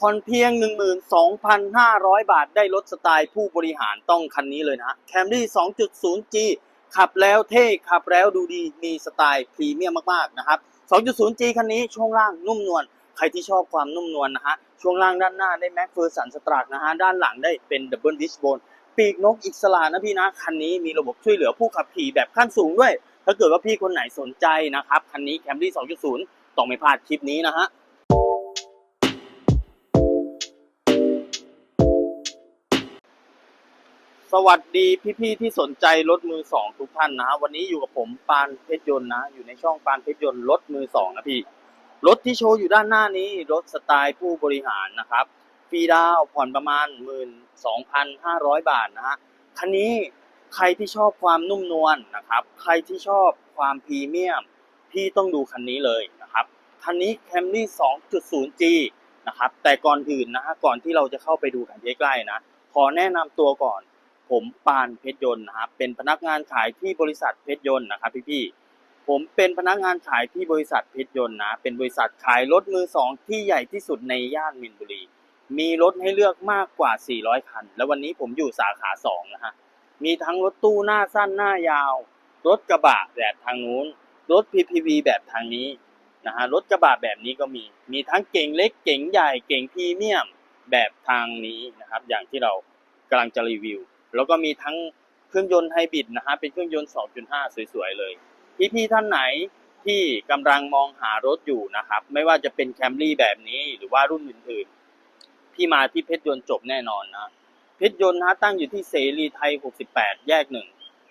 ผ่อนเพียง 12,500 บาทได้รถสไตล์ผู้บริหารต้องคันนี้เลยนะฮะ Camry 2.0G ขับแล้วเท่ขับแล้วดูดีมีสไตล์พรีเมียมมากๆนะครับ 2.0G คันนี้ช่วงล่างนุ่มนวลใครที่ชอบความนุ่มนวลนะฮะช่วงล่างด้านหน้าได้แม็กเฟอร์สันสตรักนะฮะด้านหลังได้เป็นดับเบิลดิสโบนปีกนกอิสระนะพี่นะ คันนี้มีระบบช่วยเหลือผู้ขับขี่แบบขั้นสูงด้วย ถ้าเกิดว่าพี่คนไหนสนใจนะครับ คันนี้ Camry 2.0 ต้องไม่พลาดคลิปนี้นะฮะ สวัสดีพี่ๆที่สนใจรถมือสองทุกท่านนะฮะวันนี้อยู่กับผมปานเพชรยนต์นะ อยู่ในช่องปานเพชรยนต์รถมือสองนะพี่ รถที่โชว์อยู่ด้านหน้านี้ รถสไตล์ผู้บริหารนะครับฟรีดาวผ่อนประมาณ 12,500 บาทนะฮะคันนี้ใครที่ชอบความนุ่มนวลนะครับ ใครที่ชอบความพรีเมียม พี่ต้องดูคันนี้เลยนะครับคันนี้ Camry 2.0G นะครับแต่ก่อนอื่นนะฮะก่อนที่เราจะเข้าไปดูกันใกล้ๆนะขอแนะนำตัวก่อน ผมปานเพชรยนต์นะครับเป็นพนักงานขายที่บริษัทเพชรยนต์นะครับพี่ๆผมเป็นพนักงานขายที่บริษัทเพชรยนต์นะเป็นบริษัทขายรถมือสองที่ใหญ่ที่สุดในย่านมินบุรี มีรถให้เลือกมากกว่า 400 คัน แล้ววันนี้ผมอยู่สาขา2นะฮะมีทั้งรถตู้หน้าสั้นหน้ายาว รถกระบะแบบทางนู้น รถ PPV แบบทางนี้นะฮะรถกระบะแบบนี้ก็มี มีทั้งเก่งเล็กเก่งใหญ่เก่งพรีเมียมแบบทางนี้นะครับ อย่างที่เรากำลังจะรีวิว แล้วก็มีทั้งเครื่องยนต์ไฮบริดนะฮะเป็นเครื่องยนต์ 2.5 สวยๆเลยพี่ๆท่านไหนที่กำลังมองหารถอยู่นะครับ ไม่ว่าจะเป็นแคมรี่แบบนี้หรือว่ารุ่นอื่นๆ พี่มาที่เพชรยนต์จบแน่นอนนะเพชรยนต์นะตั้งอยู่ที่เสรีไทย 68 แยกหนึ่ง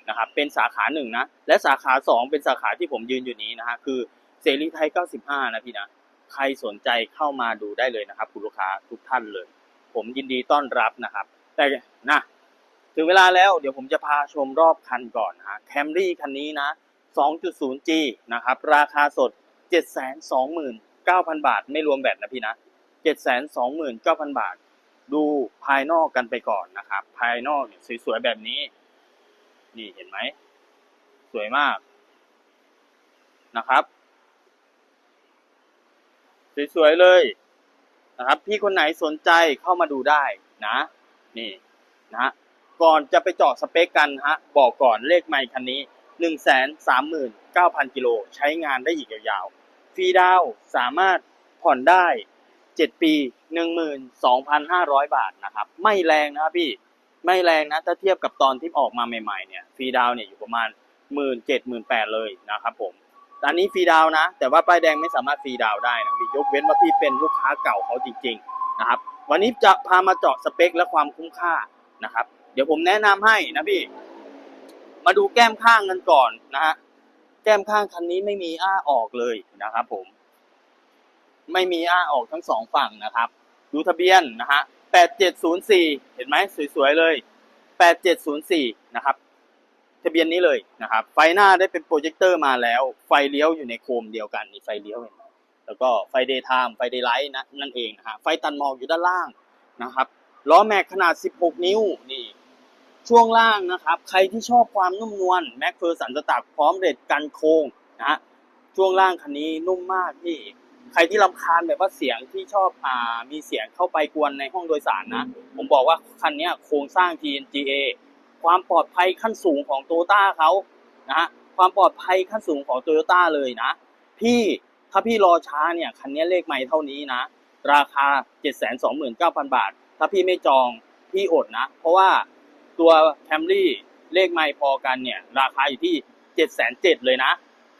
นะครับเป็นสาขาหนึ่งนะและสาขาสองเป็นสาขาที่ผมยืนอยู่นี้นะฮะคือเสรีไทย 95 นะพี่นะใครสนใจเข้ามาดูได้เลยนะครับ คุณลูกค้าทุกท่านเลย ผมยินดีต้อนรับนะครับ แต่นะ ถึงเวลาแล้วเดี๋ยวผมจะพาชมรอบคันก่อนฮะแคมรี่คันนี้นะ 2.0G นะครับ ราคาสด 729,000 บาท ไม่รวมแบตนะพี่นะ 729,000 บาท ดูภายนอกกันไปก่อนนะครับ ภายนอกเนี่ยสวยๆแบบนี้ นี่เห็นไหม สวยมากนะครับ สวยๆเลยนะครับ พี่คนไหนสนใจเข้ามาดูได้นะ นี่นะ ก่อนจะไปเจาะสเปคกันฮะ บอกก่อนเลขไมค์คันนี้ 139,000 กิโล ใช้งานได้อีกยาวๆ ฟรีดาวสามารถผ่อนได้ 7 ปี 12,500 บาทนะครับ ไม่แรงนะครับพี่ ไม่แรงนะ ถ้าเทียบกับตอนที่ออกมาใหม่ๆ เนี่ย ฟรีดาวเนี่ยอยู่ประมาณ 1 7 0 0 0 0 8เลยนะครับผมอันนี้ฟรีดาวนะ แต่ว่าป้ายแดงไม่สามารถฟรีดาวได้นะพี่ ยกเว้นว่าพี่เป็นลูกค้าเก่าเขาจริงๆ นะครับ วันนี้จะพามาเจาะสเปคและความคุ้มค่านะครับ เดี๋ยวผมแนะนำให้นะพี่ มาดูแก้มข้างกันก่อนนะฮะแก้มข้างคันนี้ไม่มีอ้าออกเลยนะครับ ผม ไม่มีอ้าออกทั้งสองฝั่งนะครับ ดูทะเบียนนะฮะ8704เห็นไหมสวยๆเลย8704นย์สี่นะครับ ทะเบียนนี้เลยนะครับ ไฟหน้าได้เป็นโปรเจคเตอร์มาแล้ว ไฟเลี้ยวอยู่ในโคมเดียวกันนี่ไฟเลี้ยวเห็นไหมแล้วก็ไฟเดย์ไทม์ไฟเดย์ไลท์นะนั่นเองนะฮะไฟตันหมอกอยู่ด้านล่างนะครับล้อแม็กขนาด 16 นิ้วนี่ ช่วงล่างนะครับ ใครที่ชอบความนุ่มนวลแม็กเฟอร์สันสตักพร้อมเด็ดกันโค้งนะช่วงล่างคันนี้นุ่มมากพี่ ใครที่รำคาญแบบว่าเสียงที่ชอบอ่ามีเสียงเข้าไปกวนในห้องโดยสารนะ ผมบอกว่าคันนี้โครงสร้าง TNGA ความปลอดภัยขั้นสูงของโตโยต้าเขานะความปลอดภัยขั้นสูงของโตโยต้าเลยนะ พี่ถ้าพี่รอช้าเนี่ยคันนี้เลขไม่เท่านี้นะ ราคา 729,000 บาท ถ้าพี่ไม่จองพี่อดนะ เพราะว่า ตัวแคมรี่เลขไม่พอกันเนี่ย ราคาอยู่ที่707,000เจ็ดเลยนะ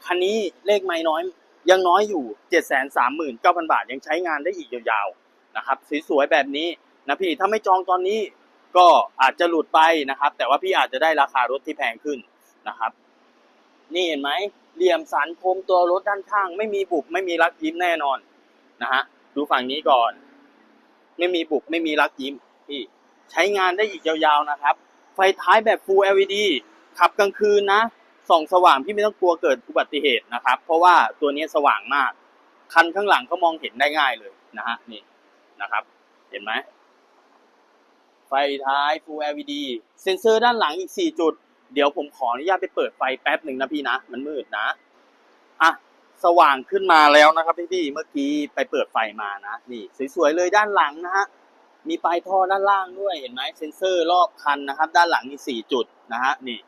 คันนี้เลขไม่น้อยยังน้อยอยู่739,000บาทยังใช้งานได้อีกยาวๆนะครับสวยๆแบบนี้นะพี่ถ้าไม่จองตอนนี้ก็อาจจะหลุดไปนะครับ แต่ว่าพี่อาจจะได้ราคารถที่แพงขึ้นนะครับ นี่เห็นไหมเหลี่ยมสันคมตัวรถด้านข้าง ไม่มีบุบไม่มีรักยิ้มแน่นอนนะฮะดูฝั่งนี้ก่อน ไม่มีบุบไม่มีรักยิ้มพี่ ใช้งานได้อีกยาวๆนะครับ ไฟท้ายแบบ Full LED ขับกลางคืนนะส่องสว่างพี่ไม่ต้องกลัวเกิดอุบัติเหตุนะครับ เพราะว่าตัวนี้สว่างมาก คันข้างหลังก็มองเห็นได้ง่ายเลยนะฮะนี่นะครับ เห็นไหมไฟท้าย Full LED เซ็นเซอร์ด้านหลังอีก 4 จุด เดี๋ยวผมขออนุญาตไปเปิดไฟแป๊บหนึ่งนะพี่นะ มันมืดนะอะสว่างขึ้นมาแล้วนะครับพี่พี่ๆเมื่อกี้ไปเปิดไฟมานะ นี่ สวยๆเลยด้านหลังนะฮะ มีปลายท่อด้านล่างด้วยเห็นไหมเซ็นเซอร์รอบคันนะครับ ด้านหลังมีสี่จุดนะฮะนี่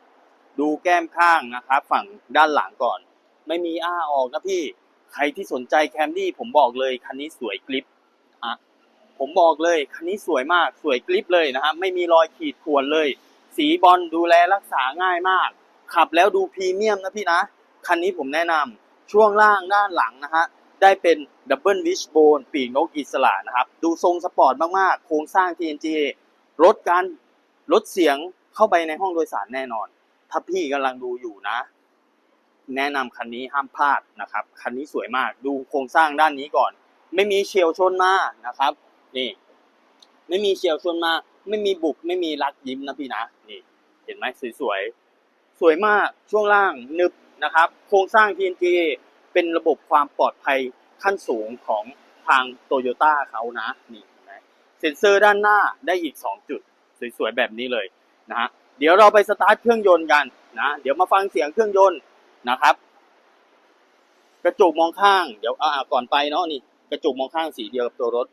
ดูแก้มข้างนะครับ ฝั่งด้านหลังก่อน ไม่มีอ้าออกนะพี่ใครที่สนใจแคมรี่ผมบอกเลยคันนี้สวยกริปอะผมบอกเลยคันนี้สวยมากสวยกริปเลยนะครับไม่มีรอยขีดข่วนเลย สีบอลดูแลรักษาง่ายมาก ขับแล้วดูพรีเมียมนะพี่นะคันนี้ผมแนะนำช่วงล่างด้านหลังนะฮะ ได้เป็นดับเบิลวิชโบนปีกนกอิสระนะครับ ดูทรงสปอร์ตมาก ๆ โครงสร้าง TNG ลดการลดเสียงเข้าไปในห้องโดยสารแน่นอน ถ้าพี่กำลังดูอยู่นะ แนะนำคันนี้ห้ามพลาดนะครับ คันนี้สวยมาก ดูโครงสร้างด้านนี้ก่อน ไม่มีเฉียวชนมานะครับ นี่ ไม่มีเฉียวชนมา ไม่มีบุก ไม่มีรักยิ้มนะพี่นะ นี่ เห็นไหมสวยๆ สวยมาก ช่วงล่างนึบนะครับ โครงสร้าง TNT เป็นระบบความปลอดภัยขั้นสูงของทางโตโยต้าเขานะนี่นไหมเซ็นเซอร์ด้านหน้าได้อีก 2 จุด สวยๆ แบบนี้เลยนะฮะเดี๋ยวเราไปสตาร์ทเครื่องยนต์กันนะเดี๋ยวมาฟังเสียงเครื่องยนต์นะครับ กระจกมองข้างเดี๋ยวอ่าก่อนไปเนาะนี่กระจกมองข้างสีเดียวกับตัวรถ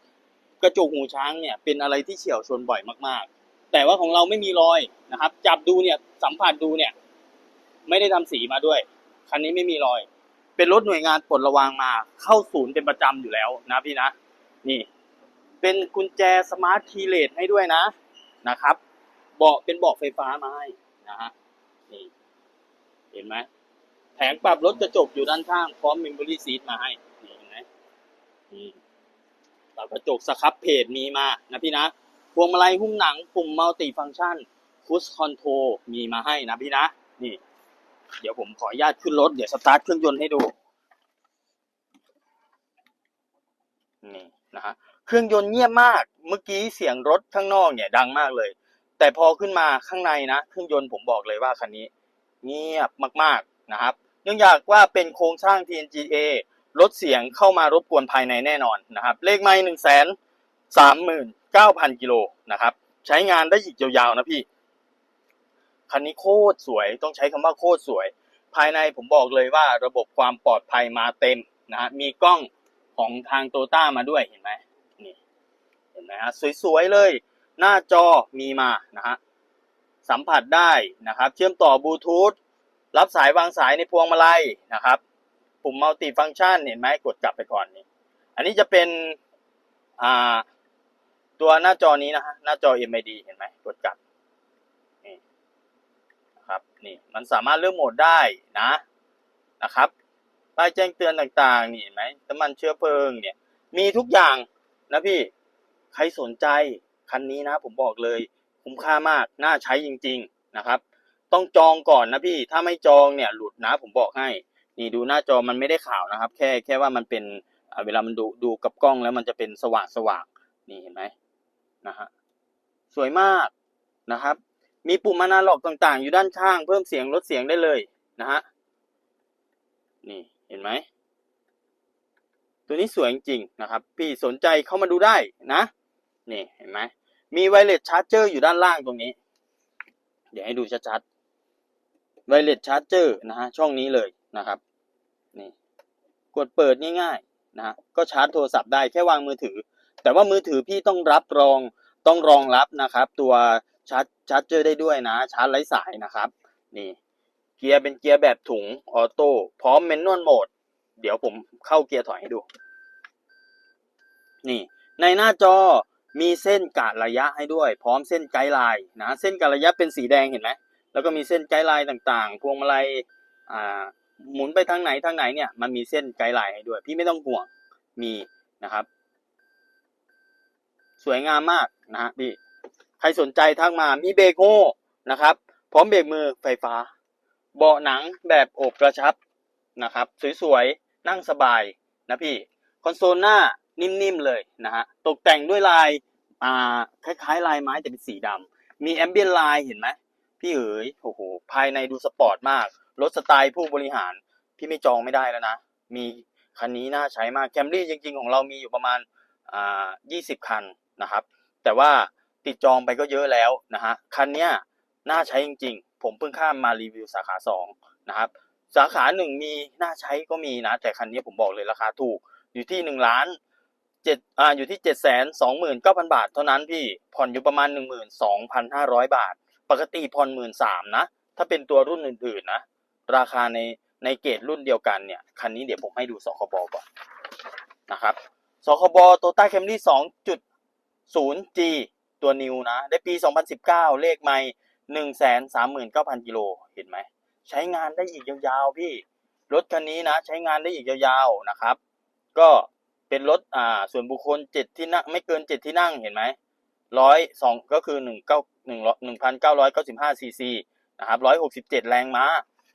กระจกหูช้างเนี่ยเป็นอะไรที่เฉี่ยวชนบ่อยมากๆ แต่ว่าของเราไม่มีรอยนะครับ จับดูเนี่ยสัมผัสดูเนี่ย ไม่ได้ทำสีมาด้วยคันนี้ไม่มีรอย เป็นรถหน่วยงานปลดระวางมา เข้าศูนย์เป็นประจำอยู่แล้วนะพี่นะ นี่ เป็นกุญแจสมาร์ทคีเลสให้ด้วยนะนะครับเบาะเป็นเบาะไฟฟ้ามาให้นะฮะนี่เห็นไหมแผงปรับรถกระจกอยู่ด้านข้างพร้อมเมมโมรี่ซีทมาให้นี่เห็นไหมอืมปรับกระจกสครับเพจมีมานะพี่นะพวงมาลัยหุ้มหนังปุ่มมัลติฟัง c t ชันคูสคอนโทรมีมาให้นะพี่นะนี่ เดี๋ยวผมขออนุญาตขึ้นรถ เดี๋ยวสตาร์ทเครื่องยนต์ให้ดู นี่นะฮะ เครื่องยนต์เงียบมาก เมื่อกี้เสียงรถข้างนอกเนี่ยดังมากเลย แต่พอขึ้นมาข้างในนะ เครื่องยนต์ผมบอกเลยว่าคันนี้ เงียบมากๆนะครับ เนื่องจากว่าเป็นโครงสร้าง TNGA ลดเสียงเข้ามารบกวนภายในแน่นอนนะครับ เลขไม่หนึ่งแสนสามหมื่นเก้าพันกิโลนะครับ ใช้งานได้อีกยาวๆนะพี่ คันนี้โคตรสวยต้องใช้คำว่าโคตรสวย ภายในผมบอกเลยว่าระบบความปลอดภัยมาเต็มนะฮะมีกล้องของทางโตต้ามาด้วยเห็นไหมนี่เห็นไหมฮะสวยๆเลย หน้าจอมีมานะฮะสัมผัสได้นะครับ เชื่อมต่อบลูทูธรับสายวางสายในพวงมาลัยนะครับ ปุ่มมัลติฟัง c t ชันเห็นไหมกดกลับไปก่อนนี่อันนี้จะเป็นอ่าตัวหน้าจอนี้นะฮะหน้าจอ MID เห็นไหมกดกลับ นะครับนี่มันสามารถเลือกโหมดได้นะนะครับป้ายแจ้งเตือนต่างๆนี่เห็นไหมน้ำมันเชื้อเพลิงเนี่ยมีทุกอย่างนะพี่ใครสนใจคันนี้นะ ผมบอกเลย คุ้มค่ามากน่าใช้จริง ๆนะครับ ต้องจองก่อนนะพี่ถ้าไม่จองเนี่ยหลุดนะผมบอกให้ นี่ดูหน้าจอมันไม่ได้ขาวนะครับ แค่แค่ว่ามันเป็นเวลามันดูดูกับกล้องแล้วมันจะเป็นสว่างสว่างๆนี่เห็นไหมนะฮะสวยมากนะครับ มีปุ่มอนาล็อกต่างๆ อยู่ด้านข้างเพิ่มเสียงลดเสียงได้เลยนะฮะ นี่เห็นไหม ตัวนี้สวยจริงๆนะครับ พี่สนใจเข้ามาดูได้นะ นี่เห็นไหม มีไวเลสชาร์จเจอร์อยู่ด้านล่างตรงนี้ เดี๋ยวให้ดูชัดๆ ไวเลสชาร์จเจอร์นะฮะช่องนี้เลยนะครับ นี่ กดเปิดง่ายๆนะฮะ ก็ชาร์จโทรศัพท์ได้แค่วางมือถือ แต่ว่ามือถือพี่ต้องรับรองต้องรองรับนะครับ ตัวชาร์จ ชาร์จเจอร์ได้ด้วยนะ ชาร์จไร้สายนะครับ นี่ เกียร์เป็นเกียร์แบบถุงออโต้พร้อมเมนนวลโหมด เดี๋ยวผมเข้าเกียร์ถอยให้ดู นี่ ในหน้าจอมีเส้นกะระยะให้ด้วย พร้อมเส้นไกด์ไลน์นะ เส้นกะระยะเป็นสีแดงเห็นไหมแล้วก็มีเส้นไกด์ไลน์ต่างๆ พวงมาลัยอ่าหมุนไปทางไหนทางไหนเนี่ยมันมีเส้นไกด์ไลน์ให้ด้วย พี่ไม่ต้องห่วงมีนะครับ สวยงามมากนะฮะพี่ รสนใจทักมามีเบรกโง่นะครับ พร้อมเบรกมือไฟฟ้า เบาะหนังแบบอบกระชับนะครับสวยๆนั่งสบายนะพี่คอนโซลหน้านิ่มๆเลยนะฮะตกแต่งด้วยลายอ่าคล้ายๆ ลายไม้แต่เป็นสีดำมีแอมเบียนไลน์เห็นไหมพี่เอ๋ยโอ้โหภายในดูสปอร์ตมากรถสไตล์ผู้บริหารพี่ไม่จองไม่ได้แล้วนะ มีคันนี้น่าใช้มากแคมรี่จริงๆ ของเรามีอยู่ประมาณอ่า20 คันนะครับ แต่ว่า ติดจองไปก็เยอะแล้วนะฮะคันเนี้ยน่าใช้จริงๆ ผมเพิ่งข้ามมารีวิวสาขา2นะครับสาขาหนึ่งมีน่าใช้ก็มีนะ แต่คันนี้ผมบอกเลยราคาถูกอยู่ที่หนึ่งล้านเจ็ดอ่าอยู่ที่เจ็ดแสนสองหมื่นเก้าพันบาทเท่านั้นพี่ผ่อนอยู่ประมาณหนึ่งหมื่นสองพันห้าร้อยบาท ปกติผ่อนหมื่นสามนะ ถ้าเป็นตัวรุ่นอื่นๆนะ ราคาในในเกรดรุ่นเดียวกันเนี่ย คันนี้เดี๋ยวผมให้ดูสคบก่อนนะครับสคบโตต้าแคมรี่สองจุดศูนย์ G ตัวนิวนะ ได้ปี 2019 เลขไม่หนึ่งแสนสามหมื่นเก้าพันกิโล เห็นไหม ใช้งานได้อีกยาวๆพี่ รถคันนี้นะ ใช้งานได้อีกยาวๆนะครับ ก็เป็นรถอ่าส่วนบุคคลเจ็ดที่นั่งไม่เกินเจ็ดที่นั่งเห็นไหมร้อยสองก็คือหนึ่งเก้าหนึ่งหนึ่งพันเก้าร้อยเก้าสิบห้าซีซีนะครับร้อยหกสิบเจ็ดแรงม้า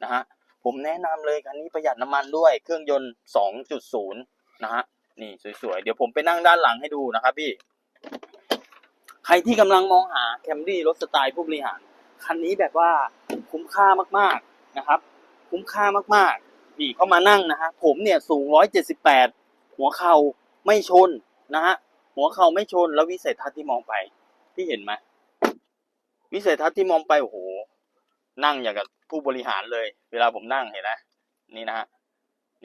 นะฮะผมแนะนำเลยคันนี้ประหยัดน้ำมันด้วยเครื่องยนต์สองจุดศูนย์นะฮะนี่สวยๆ เดี๋ยวผมไปนั่งด้านหลังให้ดูนะครับพี่ รที่กำลังมองหาแคมรี่รถสไตล์ผู้บริหาร คันนี้แบบว่าคุ้มค่ามากๆนะครับ คุ้มค่ามากๆนี่เข้ามานั่งนะฮะผมเนี่ยสูง 178 หัวเข่าไม่ชนนะฮะหัวเข่าไม่ชนแล้ววิสัยทัศน์ที่มองไปที่เห็นไหมวิสัยทัศน์ที่มองไปโอ้โหนั่งอย่างกับผู้บริหารเลย เวลาผมนั่งเห็นไหมนี่นะฮะ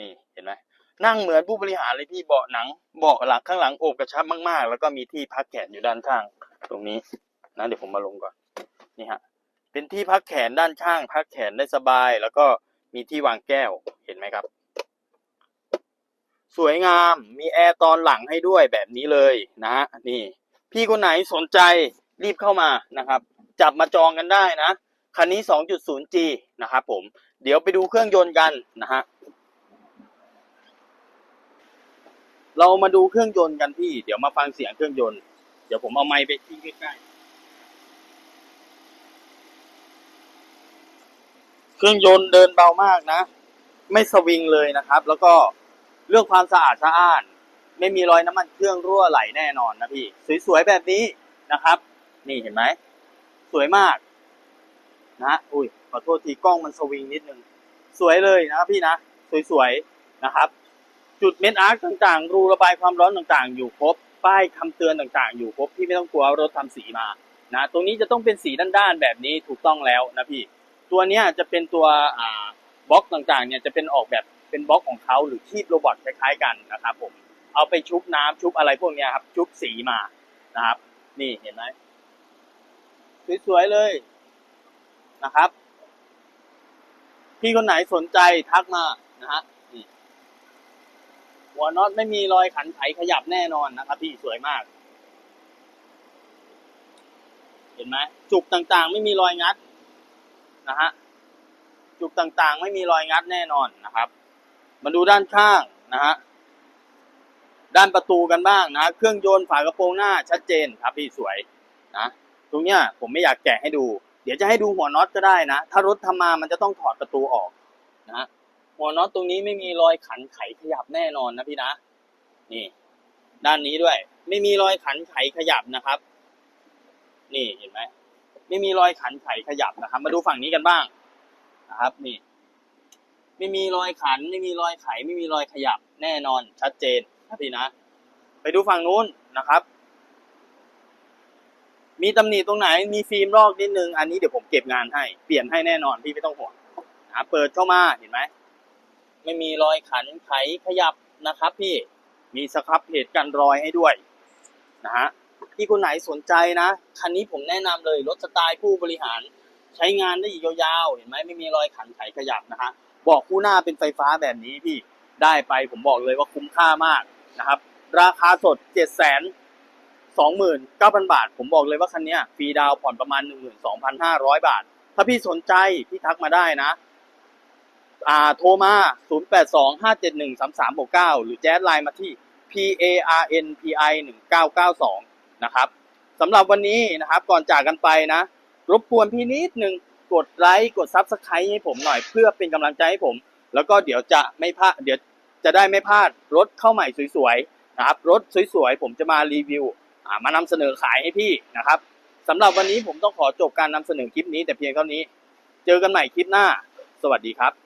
นี่เห็นไหมนั่งเหมือนผู้บริหารเลยพี่เบาะหนังเบาะหลังข้างหลังโอบกระชับมากๆ แล้วก็มีที่พักแขนอยู่ด้านข้าง ตรงนี้นะเดี๋ยวผมมาลงก่อนนี่ฮะเป็นที่พักแขนด้านข้าง พักแขนได้สบาย แล้วก็มีที่วางแก้วเห็นไหมครับ สวยงามมีแอร์ตอนหลังให้ด้วยแบบนี้เลยนะฮะนี่ พี่คนไหนสนใจรีบเข้ามานะครับ จับมาจองกันได้นะคันนี้ 2.0G นะครับผมเดี๋ยวไปดูเครื่องยนต์กันนะฮะเรามาดูเครื่องยนต์กันพี่ เดี๋ยวมาฟังเสียงเครื่องยนต์ เดี๋ยวผมเอาไมค์ไปที่ใกล้ๆ เครื่องยนต์เดินเบามากนะ ไม่สวิงเลยนะครับ แล้วก็เรื่องความสะอาดสะอ้าน ไม่มีรอยน้ำมันเครื่องรั่วไหลแน่นอนนะพี่ สวยๆแบบนี้นะครับ นี่เห็นไหม สวยมาก นะอุ้ยขอโทษทีกล้องมันสวิงนิดนึง สวยเลยนะพี่นะ สวยๆนะครับ จุดเม็ดอาร์คต่างๆ รูระบายความร้อนต่างๆ อยู่ครบ ป้ายคำเตือนต่างๆ อยู่ครบพี่ไม่ต้องกลัวรถทำสีมานะตรงนี้จะต้องเป็นสีด้านๆแบบนี้ถูกต้องแล้วนะพี่ ตัวเนี้ยจะเป็นตัวอ่าบล็อกต่างๆเนี่ยจะเป็นออกแบบเป็นบล็อกของเขาหรือคีบโรบอทคล้ายๆกันนะครับผมเอาไปชุบน้ำชุบอะไรพวกเนี้ยครับชุบสีมานะครับ นี่เห็นไหมสวยๆเลยนะครับ พี่คนไหนสนใจทักมานะฮะ หัวน็อตไม่มีรอยขันไขขยับแน่นอนนะครับ พี่สวยมาก เห็นไหมจุกต่างๆ ไม่มีรอยงัดนะฮะจุกต่างๆ ไม่มีรอยงัดแน่นอนนะครับ มาดูด้านข้างนะฮะด้านประตูกันบ้างนะเครื่องยนต์ฝากระโปรงหน้าชัดเจนครับพี่สวยนะตรงเนี้ยผมไม่อยากแกะให้ดู เดี๋ยวจะให้ดูหัวน็อตก็ได้นะ ถ้ารถทำมามันจะต้องถอดประตูออกนะ หัวน็อตตรงนี้ไม่มีรอยขันไขขยับแน่นอนนะพี่นะ นี่ ด้านนี้ด้วย ไม่มีรอยขันไขขยับนะครับ นี่เห็นไหมไม่มีรอยขันไขขยับนะครับ มาดูฝั่งนี้กันบ้างนะครับ นี่ ไม่มีรอยขัน ไม่มีรอยไข ไม่มีรอยขยับแน่นอน ชัดเจนนะพี่นะ ไปดูฝั่งนู้นนะครับ มีตำหนิตรงไหน มีฟิล์มลอกนิดนึง อันนี้เดี๋ยวผมเก็บงานให้ เปลี่ยนให้แน่นอนพี่ไม่ต้องห่วงนะเปิดเข้ามาเห็นไหม ไม่มีรอยขันไขขยับนะครับ พี่มีสครับเพจกันรอยให้ด้วยนะฮะที่คนไหนสนใจนะ คันนี้ผมแนะนำเลยรถสไตล์ผู้บริหาร ใช้งานได้อีกยาวๆเห็นไหมไม่มีรอยขันไขขยับนะฮะบอกคู่หน้าเป็นไฟฟ้าแบบนี้พี่ได้ไปผมบอกเลยว่าคุ้มค่ามากนะครับ ราคาสดเจ็ดแสนสองหมื่นเก้าพันบาท ผมบอกเลยว่าคันนี้ฟรีดาวผ่อนประมาณหนึ่งหมื่นสองพันห้าร้อยบาท ถ้าพี่สนใจพี่ทักมาได้นะ อ่าโทรมา 0825713369 หรือแจ๊ดไลน์มาที่ PARNPI 1992นะครับสำหรับวันนี้นะครับก่อนจากกันไปนะ รบกวนพี่นิดหนึ่งกดไลค์กด Subscribe ให้ผมหน่อยเพื่อเป็นกำลังใจให้ผม แล้วก็เดี๋ยวจะไม่พลาดเดี๋ยวจะได้ไม่พลาดรถเข้าใหม่สวยๆนะครับรถสวยๆ ผมจะมารีวิวมานำเสนอขายให้พี่นะครับสำหรับวันนี้ผมต้องขอจบการนำเสนอคลิปนี้แต่เพียงเท่านี้ เจอกันใหม่คลิปหน้า สวัสดีครับ